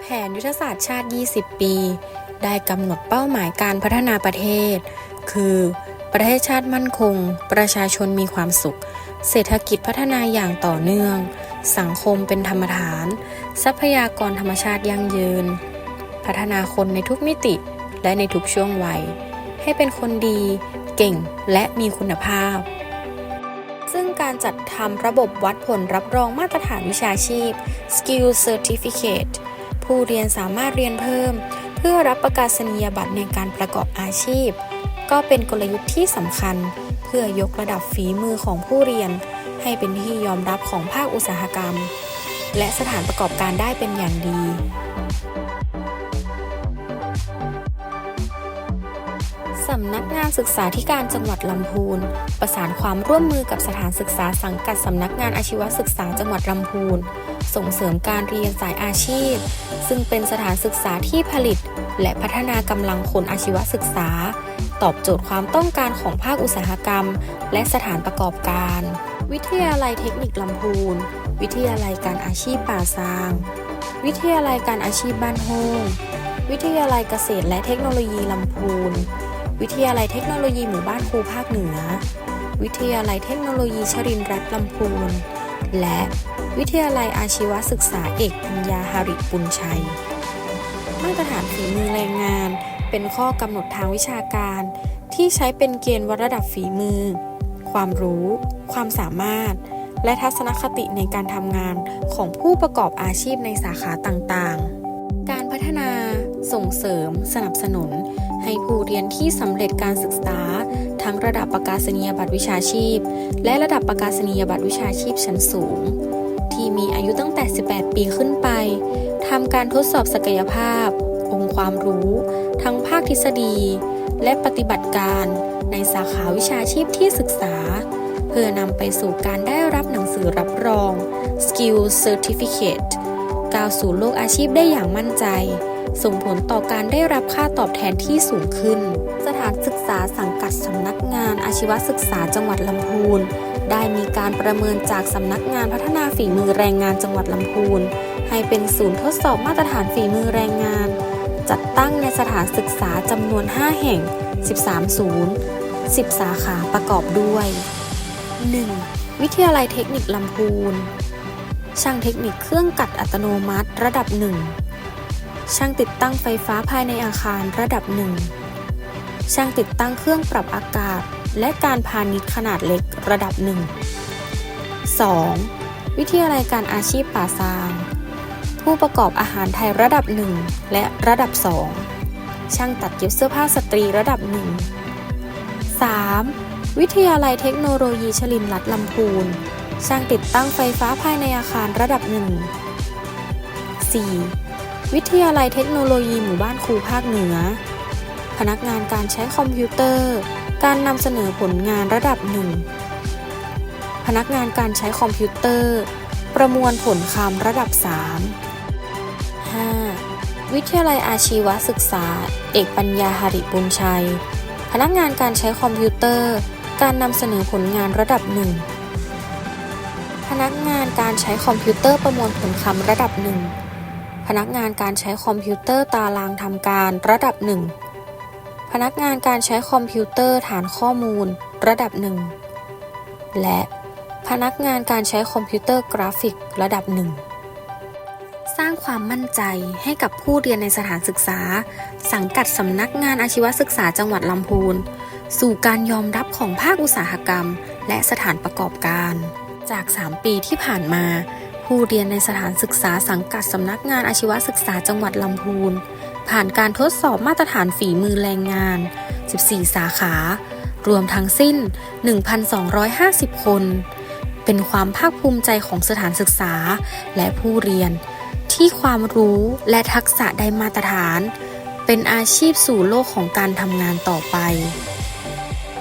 แผนยุทธศาสตร์ชาติ 20 ปี ได้กำหนดเป้าหมายการพัฒนาประเทศ คือประเทศชาติมั่นคง ประชาชนมีความสุข เศรษฐกิจพัฒนาอย่างต่อเนื่อง สังคมเป็นธรรมฐาน ทรัพยากรธรรมชาติยั่งยืน พัฒนาคนในทุกมิติและในทุกช่วงวัย ให้เป็นคนดี เก่งและมีคุณภาพ ซึ่งการจัดทำระบบวัดผลรับรองมาตรฐานวิชาชีพ Skill Certificate ผู้เรียนสามารถเรียนเพิ่ม เพื่อรับประกาศนียบัตรในการประกอบอาชีพ ก็เป็นกลยุทธ์ที่สำคัญ เพื่อยกระดับฝีมือของผู้เรียน ให้เป็นที่ยอมรับของภาคอุตสาหกรรม และสถานประกอบการได้เป็นอย่างดี สำนักงานศึกษาธิการจังหวัดลำพูน ประสานความร่วมมือกับสถานศึกษาสังกัดสำนักงานอาชีวศึกษาจังหวัดลำพูน ส่งเสริมการเรียนสายอาชีพ ซึ่งเป็นสถานศึกษาที่ผลิต และพัฒนากำลังคนอาชีวศึกษา ตอบโจทย์ความต้องการของภาคอุตสาหกรรม และสถานประกอบการ วิทยาลัยเทคนิคลำพูน วิทยาลัยการอาชีพป่าซาง วิทยาลัยการอาชีพบ้านโฮงวิทยาลัยเกษตรและเทคโนโลยีลำพูน วิทยาลัยเทคโนโลยีหมู่บ้านครูภาคเหนือ วิทยาลัยเทคโนโลยีชรินทร์รัตน์ลำพูน และวิทยาลัยอาชีวศึกษาเอกปัญญาหาริปุญชัย มาตรฐานฝีมือแรงงาน เป็นข้อกำหนดทางวิชาการ ที่ใช้เป็นเกณฑ์วัดระดับฝีมือ ความรู้ ความสามารถ และทัศนคติในการทำงานของผู้ประกอบอาชีพในสาขาต่างๆ การพัฒนา ส่งเสริม สนับสนุน ให้ผู้เรียนที่สำเร็จการศึกษา ทั้งระดับประกาศนียบัตรวิชาชีพ และระดับประกาศนียบัตรวิชาชีพชั้นสูง ที่มีอายุตั้งแต่ 18 ปีขึ้นไปทำการทดสอบศักยภาพ องค์ความรู้ ทั้งภาคทฤษฎี และปฏิบัติการในสาขาวิชาชีพที่ศึกษา เพื่อนำไปสู่การได้รับหนังสือรับรอง Skill Certificate ก้าวสู่โลกอาชีพได้อย่างมั่นใจ ส่งผลต่อการได้รับค่าตอบแทนที่สูงขึ้น สถานศึกษาสังกัดสำนักงานอาชีวศึกษาจังหวัดลำพูน ได้มีการประเมินจากสำนักงานพัฒนาฝีมือแรงงานจังหวัดลำพูน ให้เป็นศูนย์ทดสอบมาตรฐานฝีมือแรงงาน จัดตั้งในสถานศึกษาจำนวน 5 แห่ง 13 ศูนย์ 10 สาขาประกอบด้วย 1. วิทยาลัยเทคนิคลำพูนช่างเทคนิคเครื่องกัดอัตโนมัติระดับ1 ช่างติดตั้งไฟฟ้าภายในอาคารระดับ1ช่างติดตั้งเครื่องปรับอากาศ และการพาณิชย์ขนาดเล็กระดับ1 2. วิทยาลัยการอาชีพป่าซาง ผู้ประกอบอาหารไทยระดับ1และระดับ2ช่างตัดเย็บเสื้อผ้าสตรีระดับ1 3. วิทยาลัยเทคโนโลยีชลินทร์รัตน์ลำพูน ช่างติดตั้งไฟฟ้าภายในอาคารระดับ1 4. วิทยาลัยเทคโนโลยีหมู่บ้านครูภาคเหนือ พนักงานการใช้คอมพิวเตอร์ การนำเสนอผลงานระดับ1พนักงานการใช้คอมพิวเตอร์ ประมวลผลคำระดับ 3 5. วิทยาลัยอาชีวศึกษา เอกปัญญาหาริบุญชัย พนักงานการใช้คอมพิวเตอร์ การนำเสนอผลงานระดับ1พนักงานการใช้คอมพิวเตอร์ประมวลผลคำระดับ1 พนักงานการใช้คอมพิวเตอร์ตารางทำการระดับ 1 พนักงานการใช้คอมพิวเตอร์ฐานข้อมูล ระดับ 1 และพนักงานการใช้คอมพิวเตอร์กราฟิกระดับ 1 สร้างความมั่นใจให้กับผู้เรียนในสถานศึกษา สังกัดสำนักงานอาชีวศึกษาจังหวัดลำพูน สู่การยอมรับของภาคอุตสาหกรรม และสถานประกอบการ จาก 3 ปีที่ผ่านมา ผู้เรียนในสถานศึกษาสังกัดสำนักงานอาชีวศึกษาจังหวัดลำพูน ผ่านการทดสอบมาตรฐานฝีมือแรงงาน 14 สาขา รวมทั้งสิ้น 1,250 คน เป็นความภาคภูมิใจของสถานศึกษาและผู้เรียน ที่ความรู้และทักษะได้มาตรฐาน เป็นอาชีพสู่โลกของการทำงานต่อไป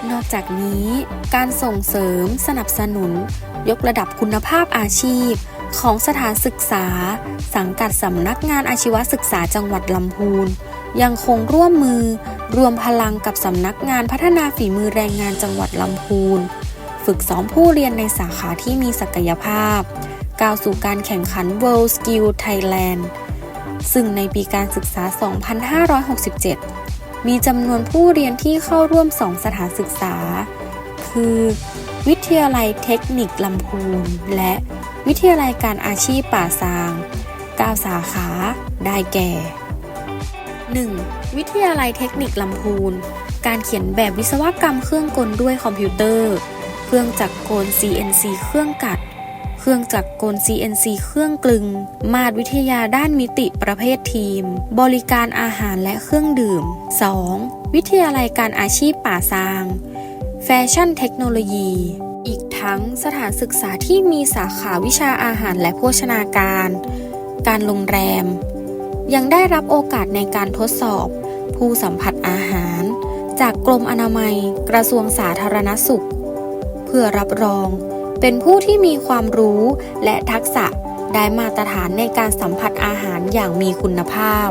นอกจากนี้ การส่งเสริมสนับสนุน ยกระดับคุณภาพอาชีพ ของสถานศึกษา สังกัดสำนักงานอาชีวศึกษาจังหวัดลำพูน ยังคงร่วมมือ รวมพลังกับสำนักงานพัฒนาฝีมือแรงงานจังหวัดลำพูน ฝึกซ้อมผู้เรียนในสาขาที่มีศักยภาพ ก้าวสู่การแข่งขัน World Skill Thailand ซึ่งในปีการศึกษา 2567 มีจำนวนผู้เรียนที่เข้าร่วม 2 สถานศึกษา คือ วิทยาลัยเทคนิคลำพูนและ วิทยาลัยการอาชีพป่าซาง 9 สาขา ได้แก่ 1. วิทยาลัยเทคนิคลำพูน การเขียนแบบวิศวกรรมเครื่องกลด้วยคอมพิวเตอร์ เครื่องจักรกล CNC เครื่องกัด เครื่องจักรกล CNC เครื่องกลึง มาตรวิทยาด้านมิติประเภททีม บริการอาหารและเครื่องดื่ม 2. วิทยาลัยการอาชีพป่าซาง แฟชั่นเทคโนโลยี ทั้งสถานศึกษาที่มีสาขาวิชาอาหารและโภชนาการ การโรงแรม ยังได้รับโอกาสในการทดสอบ ผู้สัมผัสอาหาร จากกรมอนามัย กระทรวงสาธารณสุข เพื่อรับรอง เป็นผู้ที่มีความรู้และทักษะได้มาตรฐานในการสัมผัสอาหารอย่างมีคุณภาพ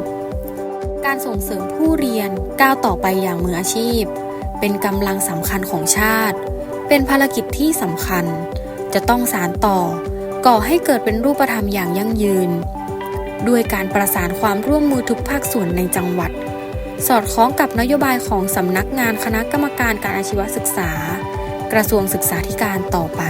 การส่งเสริมผู้เรียนก้าวต่อไปอย่างมืออาชีพ เป็นกำลังสำคัญของชาติ เป็นภารกิจที่สำคัญ จะต้องสารต่อ ก่อให้เกิดเป็นรูปธรรมอย่างยั่งยืน ด้วยการประสานความร่วมมือทุกภาคส่วนในจังหวัด สอดคล้องกับนโยบายของสำนักงานคณะกรรมการการอาชีวศึกษา กระทรวงศึกษาธิการต่อไป